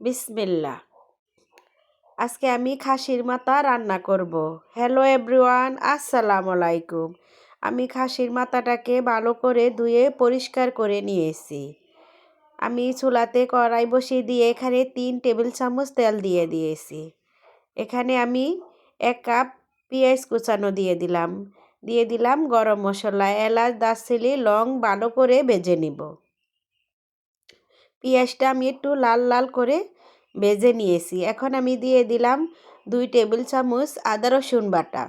বিসমিল্লা আজকে আমি খাসির মাথা রান্না করব। হ্যালো এভরিওয়ান আসসালামু আলাইকুম। আমি খাসির মাথাটাকে ভালো করে ধুয়ে পরিষ্কার করে নিয়েছি। আমি চুলাতে কড়াই বসিয়ে দিয়ে এখানে তিন টেবিল চামচ তেল দিয়ে দিয়েছি। এখানে আমি এক কাপ পেঁয়াজ কুচানো দিয়ে দিলাম। দিয়ে দিলাম গরম মশলা, এলাচ, দারচিনি, লং ভালো করে বেজে নিব। পেঁয়াজটা আমি একটু লাল লাল করে ভেজে নিয়েছি। এখন আমি দিয়ে দিলাম দুই টেবিল চামচ আদা রসুন বাটা।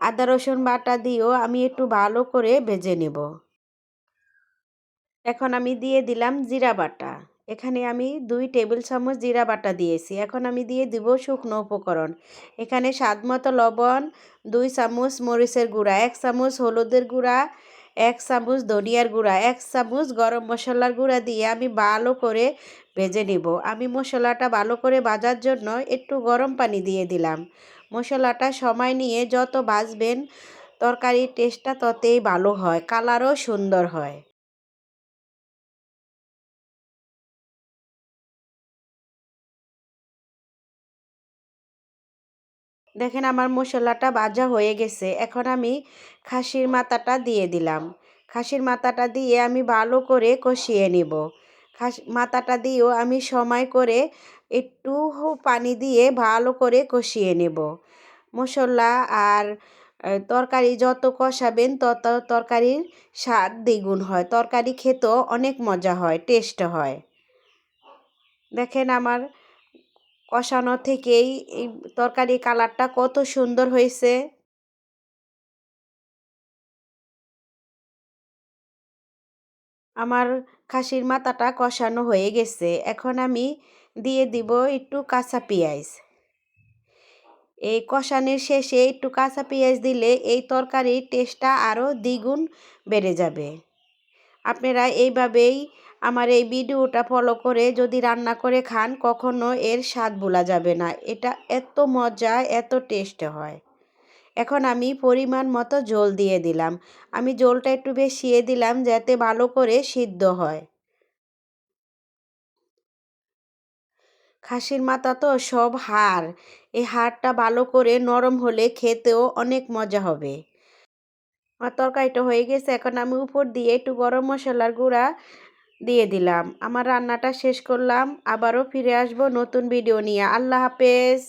আদা রসুন বাটা দিয়েও আমি একটু ভালো করে ভেজে নেব। এখন আমি দিয়ে দিলাম জিরা বাটা। এখানে আমি দুই টেবিল চামচ জিরা বাটা দিয়েছি। এখন আমি দিয়ে দিব শুকনো উপকরণ। এখানে স্বাদ মতো লবণ, দুই চামচ মরিচের গুঁড়া, এক চামচ হলুদের গুঁড়া এক চামচ ধনিয়ার গুঁড়া, এক চামচ গরম মশলার গুঁড়া দিয়ে আমি ভালো করে ভেজে নিব। আমি মশলাটা ভালো করে ভাজার জন্য একটু গরম পানি দিয়ে দিলাম। মশলাটা সময় নিয়ে যত ভাজবেন, তরকারির টেস্টটা ততেই ভালো হয় কালারও সুন্দর হয়। দেখেন আমার মশলাটা ভাজা হয়ে গেছে। এখন আমি খাসির মাথাটা দিয়ে দিলাম। খাসির মাথাটা দিয়ে আমি ভালো করে কষিয়ে নিব। খাস, মাথাটা দিয়েও আমি সময় করে একটু পানি দিয়ে ভালো করে কষিয়ে নেব। মশলা আর তরকারি যত কষাবেন তত তরকারির স্বাদ দ্বিগুণ হয়। তরকারি খেতেও অনেক মজা হয়, টেস্ট হয়। দেখেন আমার কষানো থেকেই এই তরকারি কালারটা কত সুন্দর হয়েছে। আমার খাসির মাথাটা কষানো হয়ে গেছে। এখন আমি দিয়ে দিব একটু কাঁচা পেঁয়াজ। এই কষানোর শেষে একটু কাঁচা পেঁয়াজ দিলে এই তরকারির টেস্টটা আরও দ্বিগুণ বেড়ে যাবে। আপনারা এইভাবেই আমার এই ভিডিওটা ফলো করে যদি রান্না করে খান, কখনো এর স্বাদ ভোলা যাবে না। এটা এত মজা, এত টেস্ট হয়। এখন আমি পরিমাণ মতো জল দিয়ে দিলাম। আমি জলটা একটু বেশিয়ে দিলাম যাতে ভালো করে সিদ্ধ হয়। খাসির মাথা তো সব হাড়। এই হাড়টা ভালো করে নরম হলে খেতেও অনেক মজা হবে। আমার তরকারিটা হয়ে গেছে। এখন আমি উপর দিয়ে একটু গরম মশলার গুঁড়া দিয়ে দিলাম। আমার রান্নাটা শেষ করলাম। আবারও ফিরে আসব নতুন ভিডিও নিয়ে। আল্লাহ হাফেজ।